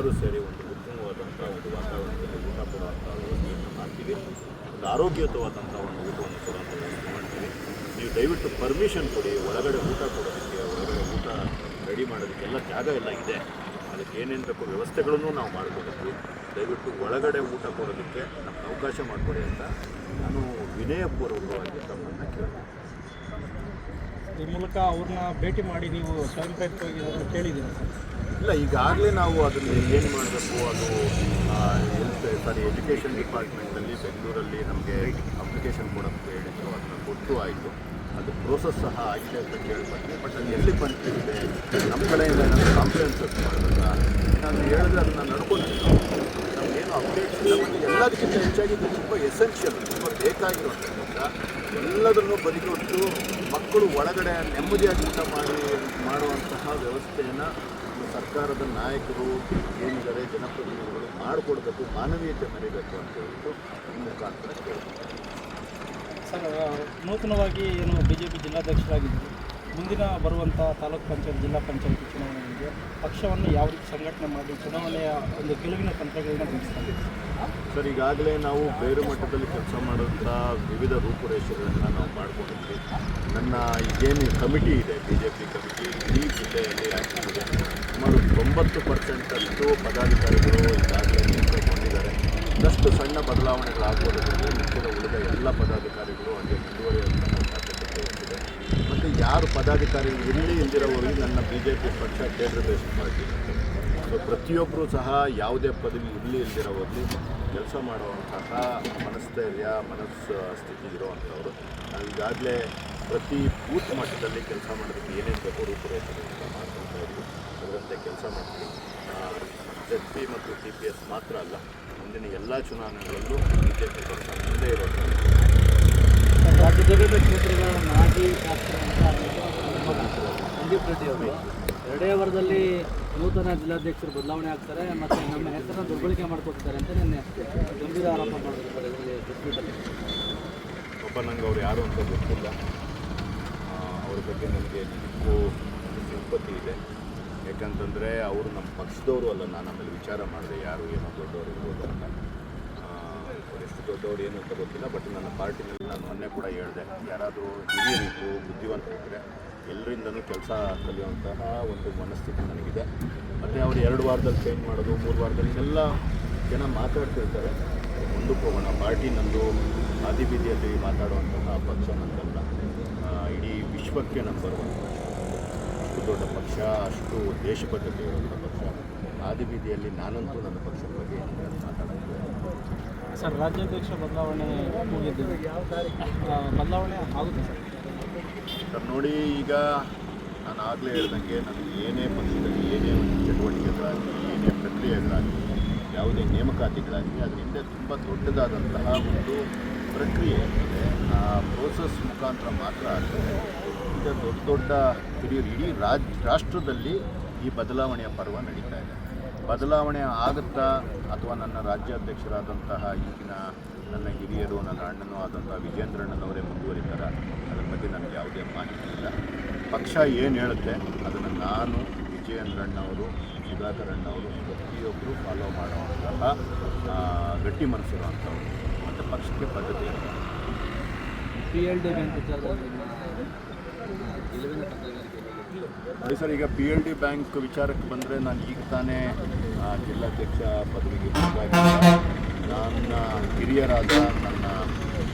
ಎಲ್ಲರೂ ಸೇರಿ, ಒಂದು ಉತ್ತಮವಾದಂಥ ಒಂದು ವಾತಾವರಣದಲ್ಲಿ ಊಟ ಕೊಡುವಂಥ ವ್ಯವಸ್ಥೆಯನ್ನು ಮಾಡ್ತೀವಿ. ಒಂದು ಆರೋಗ್ಯಯುತವಾದಂಥ ಒಂದು ಊಟವನ್ನು ಕೊಡುವಂಥ ವ್ಯವಸ್ಥೆ ಮಾಡ್ತೀವಿ. ನೀವು ದಯವಿಟ್ಟು ಪರ್ಮಿಷನ್ ಕೊಡಿ, ಒಳಗಡೆ ಊಟ ಕೊಡೋದಕ್ಕೆ, ಒಳಗಡೆ ಊಟ ರೆಡಿ ಮಾಡೋದಕ್ಕೆ ಎಲ್ಲ ಜಾಗ ಎಲ್ಲ ಇದೆ. ಅದಕ್ಕೆ ಏನೇನು ಬೇಕು ವ್ಯವಸ್ಥೆಗಳನ್ನು ನಾವು ಮಾಡಿಕೊಡ್ತೀವಿ. ದಯವಿಟ್ಟು ಒಳಗಡೆ ಊಟ ಕೊಡೋದಕ್ಕೆ ನಮ್ಗೆ ಅವಕಾಶ ಮಾಡಿಕೊಡಿ ಅಂತ ನಾನು ವಿನಯಪೂರ್ವಕವಾಗಿ ತಮ್ಮನ್ನು ಕೇಳ್ತೀನಿ. ಈ ಮೂಲಕ ಅವ್ರನ್ನ ಭೇಟಿ ಮಾಡಿ ನೀವು ಸ್ವಯಂ ಪ್ರೇರಿತವಾಗಿ ಕೇಳಿದ್ದೀರಾ? ಸರ್ ಇಲ್ಲ, ಈಗಾಗಲೇ ನಾವು ಅದನ್ನು ಏನು ಮಾಡಬೇಕು, ಅದು ಹೆಲ್ತ್ ಸಾರಿ ಎಜುಕೇಷನ್ ಡಿಪಾರ್ಟ್ಮೆಂಟಲ್ಲಿ ಬೆಂಗಳೂರಲ್ಲಿ ನಮಗೆ ಅಪ್ಲಿಕೇಶನ್ ಕೊಡೋಕ್ಕೆ ಹೇಳಿದ್ರು ಅದನ್ನು ಕೊಟ್ಟು ಆಯಿತು. ಅದು ಪ್ರೋಸೆಸ್ ಸಹ ಆಗಿದೆ ಅಂತ ಕೇಳ್ಬರ್ತೀನಿ ಬಟ್ ಅದು ಎಲ್ಲಿ ಬಂದಿದೆ ನಮ್ಮ ಕಡೆಯಿಂದ ಏನಾದರೂ ಕಾಂಪ್ಲೆನ್ಸ್ ಮಾಡಿದಾಗ ನಾನು ಹೇಳಿದ್ರೆ ಅದನ್ನು ನಡ್ಕೊಂಡಿದ್ದು ನಾವು. ಏನು ಅಪ್ಡೇಟ್ಸ್ ಇಲ್ಲ ಮತ್ತು ಎಲ್ಲದಕ್ಕಿಂತ ಹೆಚ್ಚಾಗಿ ಇದು ತುಂಬ ಎಸೆನ್ಷಿಯಲ್ ತುಂಬ ಬೇಕಾಗಿರೋದ್ರಿಂದ ಎಲ್ಲದನ್ನು ಬದಿಗೊಟ್ಟು ಮಕ್ಕಳು ಒಳಗಡೆ ನೆಮ್ಮದಿಯಾಗಿ ಊಟ ಮಾಡಿ, ಮಾಡುವಂತಹ ವ್ಯವಸ್ಥೆಯನ್ನು ಸರ್ಕಾರದ ನಾಯಕರು ಏನಿದ್ದಾರೆ ಜನಪ್ರತಿನಿಧಿಗಳು ಮಾಡಿಕೊಡ್ಬೇಕು, ಮಾನವೀಯತೆ ಮರಿಬೇಕು ಅಂತ ಹೇಳ್ಬಿಟ್ಟು ಮುಖಾಂತರ ಕೇಳ್ತೀನಿ ಸರ್ ನೂತನವಾಗಿ ಏನು ಬಿ ಜೆ ಪಿ ಜಿಲ್ಲಾಧ್ಯಕ್ಷರಾಗಿದ್ದರು ಮುಂದಿನ ಬರುವಂಥ ತಾಲೂಕ್ ಪಂಚಾಯತ್, ಜಿಲ್ಲಾ ಪಂಚಾಯತ್ ಚುನಾವಣೆಗೆ ಪಕ್ಷವನ್ನು ಯಾವ ರೀತಿ ಸಂಘಟನೆ ಮಾಡಿ ಚುನಾವಣೆಯ ಒಂದು ಗೆಲುವಿನ ತಂತ್ರಗಳನ್ನ ಬಿಡಿಸ್ತಾರೆ ಸರ್, ಈಗಾಗಲೇ ನಾವು ಬೇರೆ ಮಟ್ಟದಲ್ಲಿ ಕೆಲಸ ಮಾಡುವಂಥ ವಿವಿಧ ರೂಪುರೇಷೆಗಳನ್ನು ನಾವು ಮಾಡ್ಕೊಂಡಿದ್ವಿ. ನನ್ನ ಏನು ಕಮಿಟಿ ಇದೆ ಬಿ ಜೆ ಪಿ ಕಮಿಟಿ, ಇಡೀ ಜಿಲ್ಲೆಯಲ್ಲಿ ಆ್ಯಕ್ಟಿವ್ ಇದೆ. ಸುಮಾರು ತೊಂಬತ್ತು ಪರ್ಸೆಂಟಷ್ಟು ಪದಾಧಿಕಾರಿಗಳು ಈಗಾಗಲೇ ನೇಮಕಗೊಂಡಿದ್ದಾರೆ ಒಂದಷ್ಟು ಸಣ್ಣ ಬದಲಾವಣೆಗಳಾಗುವುದರಿಂದ ಮುಖ್ಯದ ಉಳಿದ ಎಲ್ಲ ಪದಾಧಿಕಾರಿಗಳು ಹಾಗೆ ಮುಂದುವರಿಯುವಂಥ ಮತ್ತು ಯಾರು ಪದಾಧಿಕಾರಿ ಇರಲಿ ಇಲ್ದಿರೋವರೆಗೆ ನನ್ನ ಬಿ ಜೆ ಪಿ ಪಕ್ಷ ಕೇಂದ್ರ ದೇಶ ಪಾರ್ಟಿ ಸೊ ಪ್ರತಿಯೊಬ್ಬರೂ ಸಹ ಯಾವುದೇ ಪದವಿ ಇರಲಿ ಇಲ್ದಿರೋವಲ್ಲಿ ಕೆಲಸ ಮಾಡುವಂತಹ ಮನಸ್ಥೈರ್ಯ, ಮನಸ್ಸು, ಸ್ಥಿತಿ ಇರುವಂಥವ್ರು. ನಾವು ಈಗಾಗಲೇ ಪ್ರತಿ ಬೂತ್ ಮಟ್ಟದಲ್ಲಿ ಕೆಲಸ ಮಾಡೋದಕ್ಕೆ ಏನೇನು ಬೇಕೋ ರೂಪುರೇಷೆಗಳನ್ನು ಮಾಡ್ಕೊಳ್ತಾ ಅದರಂತೆ ಕೆಲಸ ಮಾಡ್ತೀವಿ. ಎಸ್ ಪಿ ಮತ್ತು ಟಿ ಪಿ ಎಸ್ ಮಾತ್ರ ಅಲ್ಲ, ಮುಂದಿನ ಎಲ್ಲ ಚುನಾವಣೆಗಳಲ್ಲೂ ಬಿ ಜೆ ಪಿ ಪಕ್ಷ ಮುಂದೆ ಇರೋದು ರಾಜ್ಯಸಭೆ ಕ್ಷೇತ್ರಗಳ ಮಾಜಿ ಸಂದೀಪ್ ರೆಡ್ಡಿ ಅವರು ಎರಡೇ ವಾರದಲ್ಲಿ ನೂತನ ಜಿಲ್ಲಾಧ್ಯಕ್ಷರು ಬದಲಾವಣೆ ಆಗ್ತಾರೆ, ಮತ್ತು ನಮ್ಮ ಹೆಸರನ್ನು ದುರ್ಬಳಕೆ ಮಾಡ್ಕೊತಿದ್ದಾರೆ ಅಂತ ನಿನ್ನೆ ಗಂಭೀರ ಆರೋಪ ಮಾಡಿರ್ತಾರೆ ಇದರಲ್ಲಿ ಟ್ವೀಟಲ್ಲಿ ಒಬ್ಬ ನಂಗೆ ಅವ್ರು ಯಾರು ಅಂತ ಗೊತ್ತಿಲ್ಲ. ಅವ್ರ ಬಗ್ಗೆ ನನಗೆ ನಿಜಕ್ಕೂ ಸಿಂಪತಿ ಇದೆ. ಯಾಕಂತಂದರೆ ಅವರು ನಮ್ಮ ಪಕ್ಷದವರು ಅಲ್ಲ, ನಾನು ಆಮೇಲೆ ವಿಚಾರ ಮಾಡಿದೆ ಯಾರು, ಏನೋ ದೊಡ್ಡವರು ಇರ್ಬೋದು ಅಂತ. ದೊಡ್ಡವರು ಏನು ಅಂತ ಗೊತ್ತಿಲ್ಲ ಬಟ್ ನನ್ನ ಪಾರ್ಟಿನಲ್ಲಿ ನಾನು ಮೊನ್ನೆ ಕೂಡ ಹೇಳಿದೆ. ಯಾರಾದರೂ ಹಿರಿಯರಿದ್ದು ಬುದ್ಧಿವಂತರಿದ್ದರೆ ಎಲ್ಲರಿಂದನೂ ಕೆಲಸ ಕಲಿಯುವಂತಹ ಒಂದು ಮನಸ್ಥಿತಿ ನನಗಿದೆ. ಮತ್ತು ಅವರು ಎರಡು ವಾರದಲ್ಲಿ ಚೇಂಜ್ ಮಾಡೋದು, ಮೂರು ವಾರದಲ್ಲಿ ಎಲ್ಲ ಜನ ಮಾತಾಡ್ತಿರ್ತಾರೆ. ಮುಂದಕ್ಕೆ ಹೋಗೋಣ ಪಾರ್ಟಿ ನಂದು ಹಾದಿ ಬೀದಿಯಲ್ಲಿ ಮಾತಾಡುವಂತಹ ಪಕ್ಷ ನಂದಲ್ಲ. ಇಡೀ ವಿಶ್ವಕ್ಕೆ ನಂಬರ್ ಒನ್ ಅಷ್ಟು ದೊಡ್ಡ ಪಕ್ಷ, ಅಷ್ಟು ದೇಶಬದ್ಧತೆ ಇರುವಂಥ ಪಕ್ಷ. ಆದಿ ಬೀದಿಯಲ್ಲಿ ನಾನಂತೂ ನನ್ನ ಪಕ್ಷದ ಬಗ್ಗೆ ಮಾತಾಡ್ತೀನಿ ಸರ್, ರಾಜ್ಯಾಧ್ಯಕ್ಷ ಬದಲಾವಣೆ ಬದಲಾವಣೆ ಆಗುತ್ತೆ ಸರ್. ಸರ್, ನೋಡಿ, ಈಗ ನಾನು ಆಗಲೇ ಹೇಳ್ದಂಗೆ ನನಗೆ ಏನೇ ಪಕ್ಷದಲ್ಲಿ, ಏನೇ ಒಂದು ಚಟುವಟಿಕೆಗಳಾಗಲಿ, ಏನೇ ಪ್ರಕ್ರಿಯೆಗಳಾಗಲಿ, ಯಾವುದೇ ನೇಮಕಾತಿಗಳಾಗಲಿ, ಅದರಿಂದ ತುಂಬ ದೊಡ್ಡದಾದಂತಹ ಒಂದು ಪ್ರಕ್ರಿಯೆ ಇದೆ ಆ ಪ್ರೋಸೆಸ್ ಮುಖಾಂತರ ಮಾತ್ರ ಆಗ್ತದೆ ಈಗ ದೊಡ್ಡ ದೊಡ್ಡ ಹಿರಿಯರು, ಇಡೀ ರಾಜ್, ರಾಷ್ಟ್ರದಲ್ಲಿ ಈ ಬದಲಾವಣೆಯ ಪರ್ವ ನಡೀತಾ ಇದೆ. ಬದಲಾವಣೆ ಆಗುತ್ತಾ ಅಥವಾ ನನ್ನ ರಾಜ್ಯಾಧ್ಯಕ್ಷರಾದಂತಹ ಈಗಿನ ನನ್ನ ಹಿರಿಯರು, ನನ್ನ ಅಣ್ಣನೂ ಆದಂತಹ ವಿಜೇಂದ್ರಣ್ಣನವರೇ ಮುಂದುವರಿತಾರ. ಅದರ ಬಗ್ಗೆ ನನಗೆ ಯಾವುದೇ ಮಾಹಿತಿ ಇಲ್ಲ. ಪಕ್ಷ ಏನು ಹೇಳುತ್ತೆ ಅದನ್ನು ನಾನು, ವಿಜಯೇಂದ್ರಣ್ಣವರು, ಸುಧಾಕರಣ್ಣವರು ಪ್ರತಿಯೊಬ್ಬರು ಫಾಲೋ ಮಾಡುವಂತಹ ಗಟ್ಟಿ ಮನಸ್ಸಿರುವಂಥವ್ರು ಮತ್ತು ಪಕ್ಷಕ್ಕೆ ಬದ್ಧತೆ ಪಿ ಎಲ್ ಡಿ ನೋಡಿ ಸರ್, ಈಗ ಪಿ ಎಲ್ ಡಿ ಬ್ಯಾಂಕ್ ವಿಚಾರಕ್ಕೆ ಬಂದರೆ ನಾನು ಈಗ ತಾನೇ ಜಿಲ್ಲಾಧ್ಯಕ್ಷ ಪದವಿಗೆ ನನ್ನ ಹಿರಿಯರಾದ, ನನ್ನ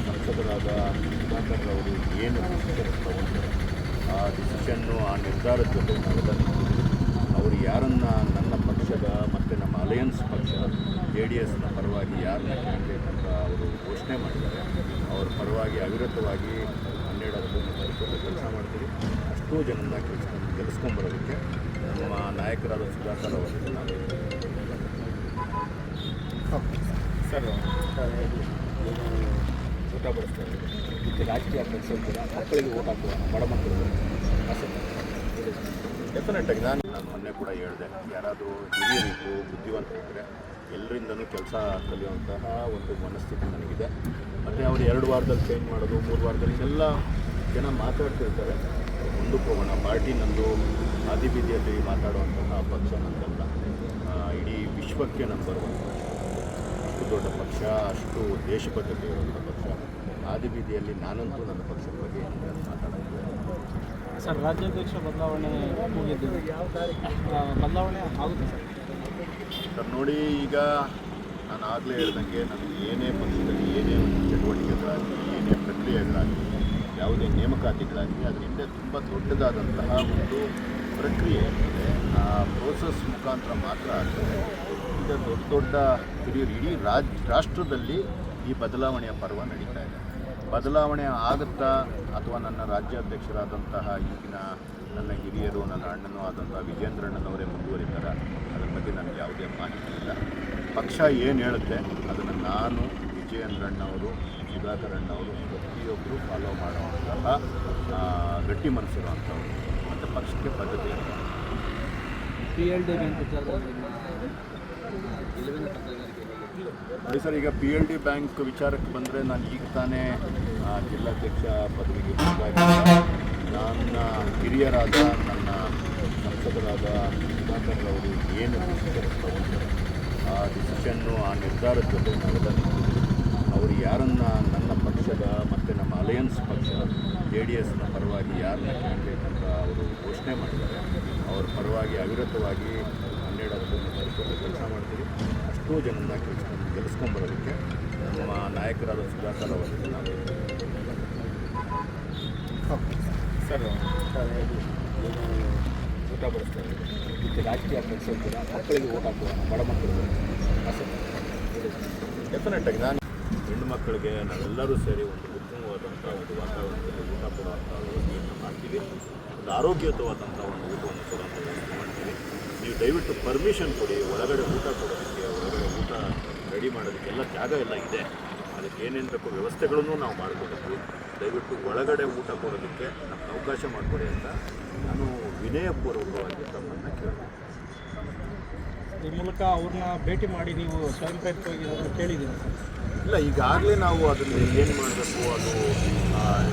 ಸಂಸದರಾದ ಸುಧಾಕರ್ ಅವರು ಏನು ಡಿಸಿಷನ್ ಆ ಡಿಸಿಷನ್ನು ಆ ನಿರ್ಧಾರದ ಜೊತೆ ಅವರು ಯಾರನ್ನು ನನ್ನ ಪಕ್ಷದ ಮತ್ತು ನಮ್ಮ ಅಲಯನ್ಸ್ ಪಕ್ಷ ಜೆ ಡಿ ಎಸ್ನ ಪರವಾಗಿ ಯಾರನ್ನ ಕ್ಯಾಂಡಿಡೇಟ್ ಅಂತ ಅವರು ಘೋಷಣೆ ಮಾಡಿದ್ದಾರೆ. ಅವ್ರ ಪರವಾಗಿ ಅವಿರತವಾಗಿ ಹನ್ನೆರಡು ವರ್ಷದ ಕೆಲಸ ಮಾಡ್ತೀವಿ. ಅಷ್ಟೋ ಜನನ ಕೆಲಸ ಗೆಲ್ಲಿಸ್ಕೊಂಬರೋದಕ್ಕೆ ನಮ್ಮ ನಾಯಕರಾದ ಸುಧಾಕರ್ ಅವರಿಗೆ ನಾನು ಸರ್, ಊಟ ಬಡಿಸ್ತಾರೆ. ಮತ್ತು ರಾಜಕೀಯ ಕೆಲಸ ಮಕ್ಕಳಿಗೆ ಓಟ್ ಹಾಕುವ ಬಡ ಮಕ್ಕಳು. ಡೆಫಿನೆಟಾಗಿ ನಾನು ನಾನು ಮೊನ್ನೆ ಕೂಡ ಹೇಳಿದೆ, ಯಾರಾದರೂ ಹಿರಿಯರಿದ್ದು ಬುದ್ಧಿವಂತರಿದ್ದರೆ ಎಲ್ಲರಿಂದನೂ ಕೆಲಸ ಕಲಿಯುವಂತಹ ಒಂದು ಮನಸ್ಥಿತಿ ನನಗಿದೆ. ಮತ್ತು ಅವರು ಎರಡು ವಾರದಲ್ಲಿ ಚೇಂಜ್ ಮಾಡೋದು, ಮೂರು ವಾರದಲ್ಲಿ ಎಲ್ಲ ಜನ ಮಾತಾಡ್ತಿರ್ತಾರೆ. ಮುಂದಕ್ಕೆ ಹೋಗೋಣ ಪಾರ್ಟಿ ನಂದು ಆದಿಬೀದಿಯಲ್ಲಿ ಮಾತಾಡುವಂತಹ ಪಕ್ಷ ನಂದಲ್ಲ ಇಡೀ ವಿಶ್ವಕ್ಕೆ ನಂಬರ್ ಒನ್ ಪಕ್ಷ. ಅಷ್ಟು ದೊಡ್ಡ ಪಕ್ಷ ಅಷ್ಟು ದೇಶಬದ್ಧತೆ ಇರುವಂಥ ಪಕ್ಷ. ಆದಿಬೀದಿಯಲ್ಲಿ ನಾನಂತೂ ನನ್ನ ಪಕ್ಷದ ಬಗ್ಗೆ ಏನು ಮಾತಾಡೋದು ಸರ್ ರಾಜ್ಯಾಧ್ಯಕ್ಷ ಬದಲಾವಣೆ ಬದಲಾವಣೆ ಆಗುತ್ತೆ ಸರ್? ಸರ್ ನೋಡಿ ಈಗ ನಾನು ಆಗಲೇ ಹೇಳ್ದಂಗೆ ನನಗೆ ಏನೇ ಪಕ್ಷದಲ್ಲಿ ಏನೇ ಒಂದು ಚಟುವಟಿಕೆಗಳಾಗಲಿ ಏನೇ ಪ್ರಕ್ರಿಯೆಗಳಾಗಲಿ ಯಾವುದೇ ನೇಮಕಾತಿಗಳಾಗಲಿ ಹಿಂದೆ ತುಂಬ ದೊಡ್ಡದಾದಂತಹ ಒಂದು ಪ್ರಕ್ರಿಯೆ ಇದೆ ಆ ಪ್ರೋಸೆಸ್ ಮುಖಾಂತರ ಮಾತ್ರ ಆಗ್ತದೆ. ಈಗ ದೊಡ್ಡ ದೊಡ್ಡ ಹಿರಿಯರು ಇಡೀ ರಾಜ್, ರಾಷ್ಟ್ರದಲ್ಲಿ ಈ ಬದಲಾವಣೆಯ ಪರ್ವ ನಡೀತಾ ಇದೆ. ಬದಲಾವಣೆ ಆಗುತ್ತಾ ಅಥವಾ ನನ್ನ ರಾಜ್ಯಾಧ್ಯಕ್ಷರಾದಂತಹ ಈಗಿನ ನನ್ನ ಹಿರಿಯರು, ನನ್ನ ಅಣ್ಣನೂ ಆದಂತಹ ವಿಜೇಂದ್ರಣ್ಣನವರೇ ಮುಂದುವರಿತಾರ? ಅದರ ಬಗ್ಗೆ ನನಗೆ ಯಾವುದೇ ಮಾಹಿತಿ ಇಲ್ಲ. ಪಕ್ಷ ಏನು ಹೇಳುತ್ತೆ, ಅದನ್ನು ನಾನು ವಿಜಯೇಂದ್ರಣ್ಣವರು ಸುಧಾಕರಣ್ಣವರು ಪ್ರತಿಯೊಬ್ಬರು ಫಾಲೋ ಮಾಡುವಂತಹ ಗಟ್ಟಿ ಮನಸ್ಸಿರುವಂಥವ್ರು ಮತ್ತು ಪಕ್ಷಕ್ಕೆ ಬದ್ಧತೆ ಪಿ ಎಲ್ ಡಿ ಬ್ಯಾಂಕ್ ವಿಚಾರದಲ್ಲಿ? ನೋಡಿ ಸರ್ ಈಗ ಪಿ ಎಲ್ ಡಿ ಬ್ಯಾಂಕ್ ವಿಚಾರಕ್ಕೆ ಬಂದರೆ ನಾನು ಈಗ ತಾನೇ ಜಿಲ್ಲಾಧ್ಯಕ್ಷ ಪದವಿಗೆ ನನ್ನ ಹಿರಿಯರಾದ ನನ್ನ ಸಂಸದರಾದ ಸುಧಾಕರ್ರವರು ಏನು ಡಿಸಿಷನ್ ತಗೊಂಡ್ರು ಆ ಡಿಸಿಷನ್ನು ಆ ನಿರ್ಧಾರದ ಜೊತೆ ನಾವೆಲ್ಲ ಅವರು ಯಾರನ್ನ ನನ್ನ ಪಕ್ಷದ ಮತ್ತು ನಮ್ಮ ಅಲಯನ್ಸ್ ಪಕ್ಷ ಜೆ ಡಿ ಎಸ್ನ ಪರವಾಗಿ ಯಾರನ್ನ ಕ್ಯಾಂಡಿಡೇಟ್ ಅಂತ ಅವರು ಘೋಷಣೆ ಮಾಡಿದ್ದಾರೆ. ಅವ್ರ ಪರವಾಗಿ ಅವಿರತವಾಗಿ ಹನ್ನೆರಡು ಹತ್ತೊಂದು ತಾರೀಕು ಕೆಲಸ ಮಾಡ್ತೀವಿ. ಅಷ್ಟೂ ಜನನ ಗೆಲ್ಸ್ಕೊಂಡು ಗೆಲ್ಲಿಸ್ಕೊಂಬರೋದಕ್ಕೆ ನಮ್ಮ ನಾಯಕರಾದ ಸುಧಾಕರ್ ಅವರಿಗೆ ನಾವು ಸರ್ ಊಟ ಬಡಿಸ್ತಾರೆ ಮತ್ತು ರಾಜಕೀಯ ಪಕ್ಷ ಮಕ್ಕಳಿಗೆ ಓಟ್ ಹಾಕುವ ಬಡ ಮಕ್ಕಳು ಡೆಫಿನೆಟ್ ಆಗಿ ನಾನು ಹೆಣ್ಣು ಮಕ್ಕಳಿಗೆ ನಾವೆಲ್ಲರೂ ಸೇರಿ ಒಂದು ಒಂದು ವಾತಾವರಣದಲ್ಲಿ ಊಟ ಕೊಡುವಂಥ ವ್ಯವಸ್ಥೆಯನ್ನು ಮಾಡ್ತೀವಿ ಒಂದು ಆರೋಗ್ಯಯುತವಾದಂಥ ಒಂದು ಊಟವನ್ನು ಕೊಡುವಂಥ ವ್ಯವಸ್ಥೆ ಮಾಡ್ತೀವಿ. ನೀವು ದಯವಿಟ್ಟು ಪರ್ಮಿಷನ್ ಕೊಡಿ, ಒಳಗಡೆ ಊಟ ಕೊಡೋದಕ್ಕೆ, ಒಳಗಡೆ ಊಟ ರೆಡಿ ಮಾಡೋದಕ್ಕೆಲ್ಲ ಜಾಗ ಎಲ್ಲ ಇದೆ. ಅದಕ್ಕೆ ಏನೇನು ಬೇಕು ವ್ಯವಸ್ಥೆಗಳನ್ನು ನಾವು ಮಾಡ್ಕೊಡ್ತೀವಿ. ದಯವಿಟ್ಟು ಒಳಗಡೆ ಊಟ ಕೊಡೋದಕ್ಕೆ ನಮ್ಗೆ ಅವಕಾಶ ಮಾಡಿಕೊಡಿ ಅಂತ ನಾನು ವಿನಯಪೂರ್ವಕವಾಗಿ ತಮ್ಮನ್ನು ಕೇಳ್ತೀನಿ. ಈ ಮೂಲಕ ಅವ್ರನ್ನ ಭೇಟಿ ಮಾಡಿ ನೀವು ಸ್ವಯಂ ಪ್ರೇರಿತವಾಗಿ ಏನಾದ್ರು ಕೇಳಿದ್ದೀರಾ? ಸರ್ ಇಲ್ಲ, ಈಗಾಗಲೇ ನಾವು ಅದನ್ನು ಏನು ಮಾಡಬೇಕು, ಅದು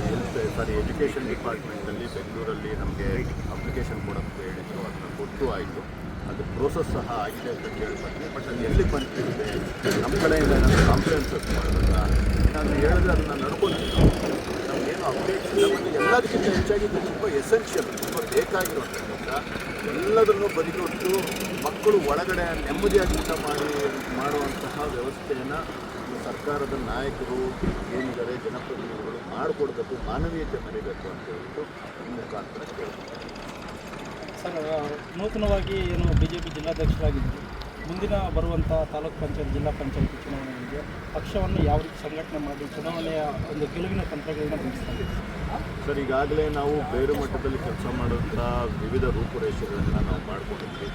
ಹೆಲ್ತ್ ಸಾರಿ ಎಜುಕೇಷನ್ ಡಿಪಾರ್ಟ್ಮೆಂಟಲ್ಲಿ ಬೆಂಗಳೂರಲ್ಲಿ ನಮಗೆ ಅಪ್ಲಿಕೇಶನ್ ಕೊಡೋಕ್ಕೆ ಹೇಳಿದ್ರು, ಅದನ್ನು ಕೊಟ್ಟು ಆಯಿತು. ಅದು ಪ್ರೋಸೆಸ್ ಸಹ ಆಗಿದೆ ಅಂತ ಕೇಳ್ಬರ್ತೀನಿ ಬಟ್ ಅದು ಎಲ್ಲಿ ಬಂದಿದೆ ನಮ್ಮ ಕಡೆಯಿಂದ ಏನಾದರೂ ಕಾಂಪ್ರಹೆನ್ಸಸ್ ಮಾಡೋದಲ್ಲ ಏನಾದರೂ ಹೇಳಿದ್ರೆ ಅದನ್ನು ನಡ್ಕೊಂಡಿದ್ದು ನಾವು ನಮಗೇನು ಅಪ್ಡೇಟ್ಸ್ ಇಲ್ಲ, ಮತ್ತು ಎಲ್ಲದಕ್ಕಿಂತ ಹೆಚ್ಚಾಗಿ ಇದು ತುಂಬ ಎಸೆನ್ಷಿಯಲ್ ತುಂಬ ಬೇಕಾಗಿರೋದ್ರಿಂದ ಎಲ್ಲದನ್ನು ಬದಿಗೊಟ್ಟು ಮಕ್ಕಳು ಒಳಗಡೆ ನೆಮ್ಮದಿಯಾಗಿ ಮಾಡಿ, ಮಾಡುವಂತಹ ವ್ಯವಸ್ಥೆಯನ್ನು ಸರ್ಕಾರದ ನಾಯಕರು ಏನಿದ್ದಾರೆ ಜನಪ್ರತಿನಿಧಿಗಳು ಮಾಡಿಕೊಡ್ಬೇಕು ಮಾನವೀಯತೆ ಮರಿಬೇಕು ಅಂತ ಹೇಳ್ಬಿಟ್ಟು ಈ ಮುಖಾಂತರ ಕೇಳ್ತಾರೆ ಸರ್ ನೂತನವಾಗಿ ಏನು ಬಿ ಜೆ ಪಿ ಜಿಲ್ಲಾಧ್ಯಕ್ಷರಾಗಿದ್ದು ಮುಂದಿನ ಬರುವಂಥ ತಾಲೂಕ್ ಪಂಚಾಯತ್ ಜಿಲ್ಲಾ ಪಂಚಾಯತ್ ಚುನಾವಣೆಗಳಿಗೆ ಪಕ್ಷವನ್ನು ಯಾವ ರೀತಿ ಸಂಘಟನೆ ಮಾಡಿ ಚುನಾವಣೆಯ ಒಂದು ಗೆಲುವಿನ ತಂತ್ರಗಳನ್ನ ರೂಪಿಸ್ತಾರೆ ಸರ್ ಈಗಾಗಲೇ ನಾವು ಬೇರು ಮಟ್ಟದಲ್ಲಿ ಕೆಲಸ ಮಾಡುವಂಥ ವಿವಿಧ ರೂಪುರೇಷೆಗಳನ್ನು ನಾವು ಮಾಡ್ಕೊಂಡಿದ್ವಿ.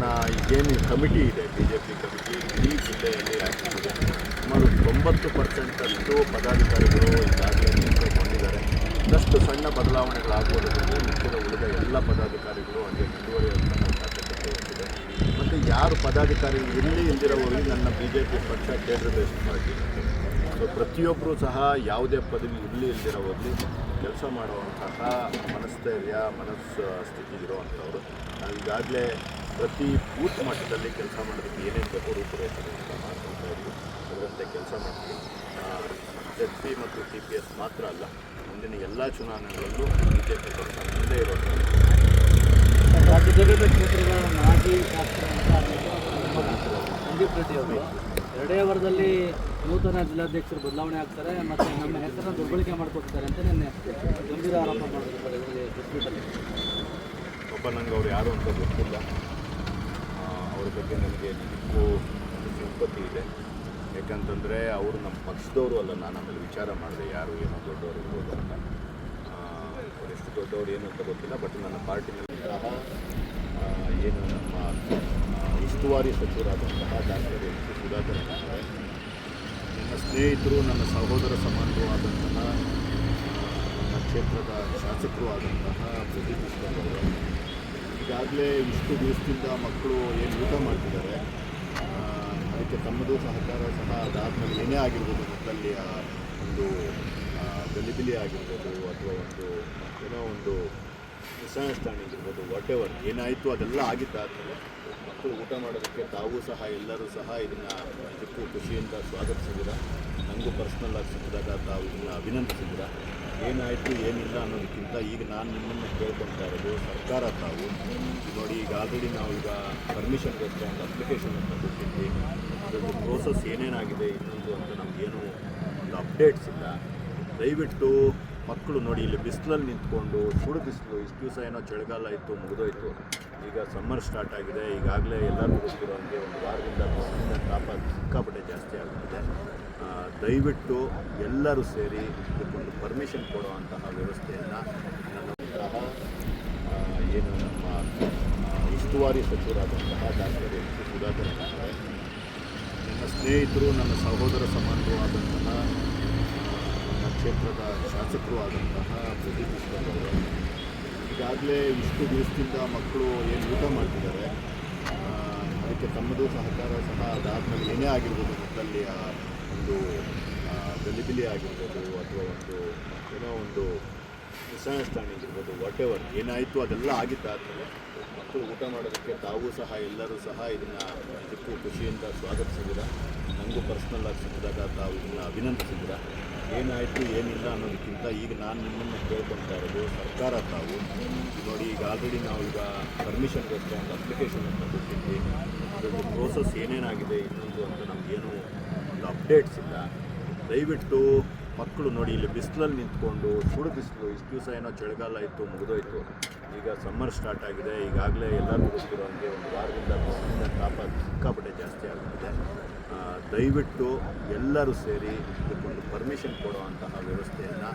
ನನ್ನ ಏನು ಕಮಿಟಿ ಇದೆ ಬಿ ಜೆ ಪಿ ಕಮಿಟಿ, ಇಡೀ ಜಿಲ್ಲೆಯಲ್ಲಿ ಇದೆ ಸುಮಾರು ತೊಂಬತ್ತು ಪರ್ಸೆಂಟಷ್ಟು ಪದಾಧಿಕಾರಿಗಳು ಈಗಾಗಲೇ ನೇಮಕಗೊಂಡಿದ್ದಾರೆ ಇನ್ನಷ್ಟು ಸಣ್ಣ ಬದಲಾವಣೆಗಳಾಗುವುದರಿಂದ ಮುಖ್ಯದ ಉಳಿದ ಎಲ್ಲ ಪದಾಧಿಕಾರಿಗಳು ಅಲ್ಲಿ ಮುಂದುವರಿಯುವಂಥ ಸಾಧ್ಯತೆ ಇದೆ ಮತ್ತು ಯಾರು ಪದಾಧಿಕಾರಿಗಳು ಇಲ್ಲಿ ಇಲ್ದಿರೋವರೆಗೆ ನನ್ನ ಬಿ ಜೆ ಪಿ ಪಕ್ಷ ಕೇಂದ್ರ ದೇಶ ಪ್ರತಿಯೊಬ್ಬರೂ ಸಹ ಯಾವುದೇ ಪದವಿ ಇರಲಿ ಇಲ್ದಿರೋ ಹೋಗಲಿ ಕೆಲಸ ಮಾಡುವಂತಹ ಮನಸ್ಥೈರ್ಯ ಮನಸ್ಸು ಸ್ಥಿತಿ ಇರುವಂಥವ್ರು ನಾವು ಈಗಾಗಲೇ ಪ್ರತಿ ಬೂತ್ ಮಟ್ಟದಲ್ಲಿ ಕೆಲಸ ಮಾಡೋದಕ್ಕೆ ಏನೇನು ಬೇಕೋ ಅಂತ ಮಾಡ್ಕೊಳ್ತಾ ಇದ್ವಿ. ಅದರಂತೆ ಕೆಲಸ ಮಾಡ್ತೀವಿ. ಎಸ್ ಪಿ ಮತ್ತು ಟಿ ಪಿ ಎಸ್ ಮಾತ್ರ ಅಲ್ಲ, ಮುಂದಿನ ಎಲ್ಲ ಚುನಾವಣೆಗಳಲ್ಲೂ ಬಿ ಜೆ ಪಿ ಪಕ್ಷ ಮುಂದೆ ಇರೋದು ರಾಜ್ಯದಲ್ಲಿ ಕ್ಷೇತ್ರಗಳ ಮಾಜಿ ಶಾಸಕರಾದಂಥ ಸಂದೀಪ್ ರೆಡ್ಡಿ ಎರಡೇ ವಾರದಲ್ಲಿ ನೂತನ ಜಿಲ್ಲಾಧ್ಯಕ್ಷರು ಬದಲಾವಣೆ ಆಗ್ತಾರೆ, ಮತ್ತು ನಮ್ಮ ಹೆಸರನ್ನು ದುರ್ಬಳಕೆ ಮಾಡ್ಕೊಡ್ತಾರೆ ಅಂತ ನಿನ್ನೆ ಗಂಭೀರ ಆರೋಪ ಮಾಡಿದ್ದಾರೆ ಇದರಲ್ಲಿ ಒಬ್ಬ ನನಗೆ ಅವ್ರು ಯಾರು ಅಂತ ಗೊತ್ತಿಲ್ಲ. ಅವ್ರ ಬಗ್ಗೆ ನನಗೆ ನಿಜಕ್ಕೂ ಸಿಂಪತಿ ಇದೆ. ಯಾಕಂತಂದರೆ ಅವರು ನಮ್ಮ ಪಕ್ಷದವರು ಅಲ್ಲ, ನಾನು ಆಮೇಲೆ ವಿಚಾರ ಮಾಡಿದೆ ಯಾರು, ಏನೋ ದೊಡ್ಡವರು ಇರ್ಬೋದು ಅಂತ. ಎಷ್ಟು ದೊಡ್ಡವರು ಏನು ಅಂತ ಗೊತ್ತಿಲ್ಲ ಬಟ್ ನನ್ನ ಪಾರ್ಟಿನಲ್ಲಿ ಏನು ನಮ್ಮ ಉಸ್ತುವಾರಿ ಸಚಿವರಾದಂತಹ ಡಾಕ್ಟರ್ ಎಂ ಕೆ ಸುಧಾಕರ್ ಇದ್ದಾರೆ. ನನ್ನ ಸ್ನೇಹಿತರು, ನನ್ನ ಸಹೋದರ ಸಮಾನರು ಆದಂತಹ, ನನ್ನ ಕ್ಷೇತ್ರದ ಶಾಸಕರು ಆದಂತಹ ಪ್ರದೀಪ್ ಅವರು ಈಗಾಗಲೇ ಇಷ್ಟು ದಿವಸದಿಂದ ಮಕ್ಕಳು ಏನು ಊಟ ಮಾಡ್ತಿದ್ದಾರೆ ಅದಕ್ಕೆ ತಮ್ಮದು ಸಹಕಾರ ಸಹ ಅದಾದಮೇಲೆ ಏನೇ ಆಗಿರ್ಬೋದು ಮಕ್ಕಳಲ್ಲಿ ಒಂದು ಗಲಿಬಿಲಿ ಆಗಿರ್ಬೋದು ಅಥವಾ ಒಂದು ಏನೋ ಒಂದು ಮಿಸ್ಅಂಡರ್ಸ್ಟ್ಯಾಂಡಿಂಗ್ ಇರ್ಬೋದು ವಾಟ್ ಎವರ್ ಏನಾಯಿತು ಅದೆಲ್ಲ ಆಗಿದ್ದಾದಮೇಲೆ ಮಕ್ಕಳು ಊಟ ಮಾಡೋದಕ್ಕೆ ತಾವು ಸಹ, ಎಲ್ಲರೂ ಸಹ ಇದನ್ನು ನಿಜಕ್ಕೂ ಖುಷಿಯಿಂದ ಸ್ವಾಗತಿಸಿದ್ದೀರ? ನನಗೂ ಪರ್ಸ್ನಲ್ ಆಗಿ ಸಿಕ್ಕಿದಾಗ ತಾವು ಇದನ್ನು ಅಭಿನಂದಿಸಿದ್ದೀರ? ಏನಾಯಿತು, ಏನಿಲ್ಲ ಅನ್ನೋದಕ್ಕಿಂತ ಈಗ ನಾನು ನಿಮ್ಮನ್ನು ಕೇಳ್ಕೊತಾ ಇರೋದು ಸರ್ಕಾರ ತಾವು. ನೋಡಿ, ಈಗ ಆಲ್ರೆಡಿ ನಾವು ಈಗ ಪರ್ಮಿಷನ್ಗೋಸ್ಕರ ಒಂದು ಅಪ್ಲಿಕೇಶನ್ ಅಂತ ಕೊಟ್ಟಿದ್ವಿ. ಅದರದ್ದು ಪ್ರೋಸೆಸ್ ಏನೇನಾಗಿದೆ, ಇನ್ನೊಂದು ಅಂತ ನಮಗೇನು ಒಂದು ಅಪ್ಡೇಟ್ಸ್ ಇಲ್ಲ. ದಯವಿಟ್ಟು ಮಕ್ಕಳು ನೋಡಿ ಇಲ್ಲಿ ಬಿಸಿಲಲ್ಲಿ ನಿಂತ್ಕೊಂಡು ಸುಡು ಬಿಸಿಲು, ಇಷ್ಟು ದಿವಸ ಏನೋ ಚಳಿಗಾಲ ಇತ್ತು, ಮುಗಿದೋಯ್ತು. ಈಗ ಸಮ್ಮರ್ ಸ್ಟಾರ್ಟ್ ಆಗಿದೆ. ಈಗಾಗಲೇ ಎಲ್ಲರಿಗೂ ಗೊತ್ತಿರೋ ಹಾಗೆ ಒಂದು ವಾರದಿಂದ ಬಿಸಿಲಿನ ತಾಪ ಸಿಕ್ಕಾಪಟ್ಟೆ ಜಾಸ್ತಿ ಆಗ್ತಿದೆ. ದಯವಿಟ್ಟು ಎಲ್ಲರೂ ಸೇರಿ ಇದಕ್ಕೊಂದು ಪರ್ಮಿಷನ್ ಕೊಡುವಂತಹ ವ್ಯವಸ್ಥೆಯನ್ನು ನನ್ನ ಏನು ನಮ್ಮ ಉಸ್ತುವಾರಿ ಸಚಿವರಾದಂತಹ ಡಾಕ್ಟರ್ ಎಂ ಸಿ ಸುಧಾಕರ್ ನನ್ನ ಸ್ನೇಹಿತರು, ನನ್ನ ಸಹೋದರ ಸಮಾನರು ಆದಂತಹ ಕ್ಷೇತ್ರದ ಶಾಸಕರು ಆದಂತಹ ಪ್ರದೀಪ್ ಈಗಾಗಲೇ ಇಷ್ಟು ದಿವಸದಿಂದ ಮಕ್ಕಳು ಏನು ಊಟ ಮಾಡ್ತಿದ್ದಾರೆ. ಅದಕ್ಕೆ ತಮ್ಮದು ಸಹಕಾರ ಸಹ ಅದಾದಮೇಲೆ ಏನೇ ಆಗಿರ್ಬೋದು ಮಕ್ಕಳಲ್ಲಿ ಒಂದು ಗಲಿಬಿಲಿ ಆಗಿರ್ಬೋದು ಅಥವಾ ಒಂದು ಏನೋ ಒಂದು ಮಿಸ್ಅಂಡರ್ಸ್ಟ್ಯಾಂಡಿಂಗ್ ವಾಟ್ ಎವರ್ ಏನಾಯಿತು ಅದೆಲ್ಲ ಆಗಿದ್ದಾದಮೇಲೆ ಮಕ್ಕಳು ಊಟ ಮಾಡೋದಕ್ಕೆ ತಾವು ಸಹ, ಎಲ್ಲರೂ ಸಹ ಇದನ್ನು ಇದಕ್ಕೂ ಖುಷಿಯಿಂದ ಸ್ವಾಗತಿಸಿದ್ದೀರ? ನನಗೂ ಪರ್ಸ್ನಲ್ ಆಗಿ ಸಿಕ್ಕಿದಾಗ ತಾವು ಇದನ್ನು ಅಭಿನಂದಿಸಿದ್ದೀರ? ಏನಾಯಿತು, ಏನಿಲ್ಲ ಅನ್ನೋದಕ್ಕಿಂತ ಈಗ ನಾನು ನಿಮ್ಮನ್ನು ಕೇಳ್ಕೊತಾ ಇರೋದು ಸರ್ಕಾರ ತಾವು. ನೋಡಿ, ಈಗ ಆಲ್ರೆಡಿ ನಾವು ಈಗ ಪರ್ಮಿಷನ್ಗೋಸ್ಕರ ಒಂದು ಅಪ್ಲಿಕೇಶನ್ ಅಂತ ಕೊಟ್ಟಿದ್ವಿ. ಅದೊಂದು ಪ್ರೋಸೆಸ್ ಏನೇನಾಗಿದೆ, ಇನ್ನೊಂದು ಅಂತ ನಮಗೇನು ಒಂದು ಅಪ್ಡೇಟ್ಸ್ ಇಲ್ಲ. ದಯವಿಟ್ಟು ಮಕ್ಕಳು ನೋಡಿ ಇಲ್ಲಿ ಬಿಸಿಲಲ್ಲಿ ನಿಂತ್ಕೊಂಡು ಸುಡು ಬಿಸಿಲು, ಇಷ್ಟು ದಿವಸ ಏನೋ ಚಳಿಗಾಲ ಇತ್ತು, ಮುಗಿದೋಯ್ತು. ಈಗ ಸಮ್ಮರ್ ಸ್ಟಾರ್ಟ್ ಆಗಿದೆ, ಈಗಾಗಲೇ ಎಲ್ಲರಿಗೂ ಗೊತ್ತಿರೋ ಹಾಗೆ ಒಂದು ವಾರದಿಂದ ಬಿಸಿಲಿನ ತಾಪ ಸಿಕ್ಕಾಪಟ್ಟೆ ಜಾಸ್ತಿ ಆಗ್ತಿದೆ. ದಯವಿಟ್ಟು ಎಲ್ಲರೂ ಸೇರಿ ಇದಕ್ಕೊಂದು ಪರ್ಮಿಷನ್ ಕೊಡುವಂತಹ ವ್ಯವಸ್ಥೆಯನ್ನು